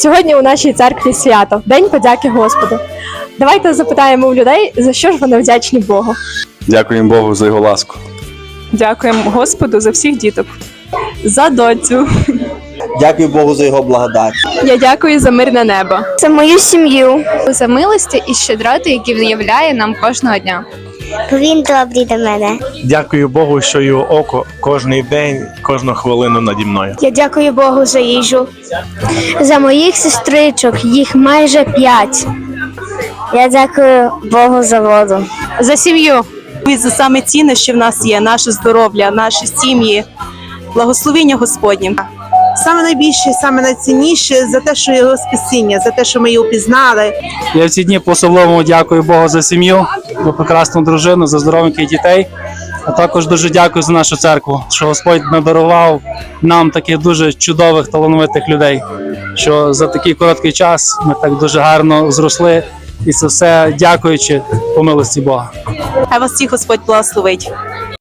Сьогодні у нашій церкві свято День подяки Господу. Давайте запитаємо у людей, за що ж вони вдячні Богу. Дякуємо Богу за його ласку. Дякуємо Господу за всіх діток. За доцю. Дякую Богу за його благодать. Я дякую за мирне небо. За мою сім'ю. за милості і щедроти, які він являє нам кожного дня. Він добрий до мене. Дякую Богу, що його око кожний день, кожну хвилину наді мною. Я дякую Богу за їжу. За моїх сестричок, їх майже п'ять. Я дякую Богу за воду. За сім'ю. І за саме цінне, що в нас є, наше здоров'я, наші сім'ї, благословення Господнє. Саме найбільше, саме найцінніше за те, що його спасіння, за те, що ми його пізнали. Я в ці дні по-особливому дякую Богу за сім'ю, за прекрасну дружину, за здоровеньких дітей. А також дуже дякую за нашу церкву, що Господь надарував нам таких дуже чудових талановитих людей. Що за такий короткий час ми так дуже гарно зросли, і це все дякуючи по милості Бога. Хай вас всіх Господь благословить.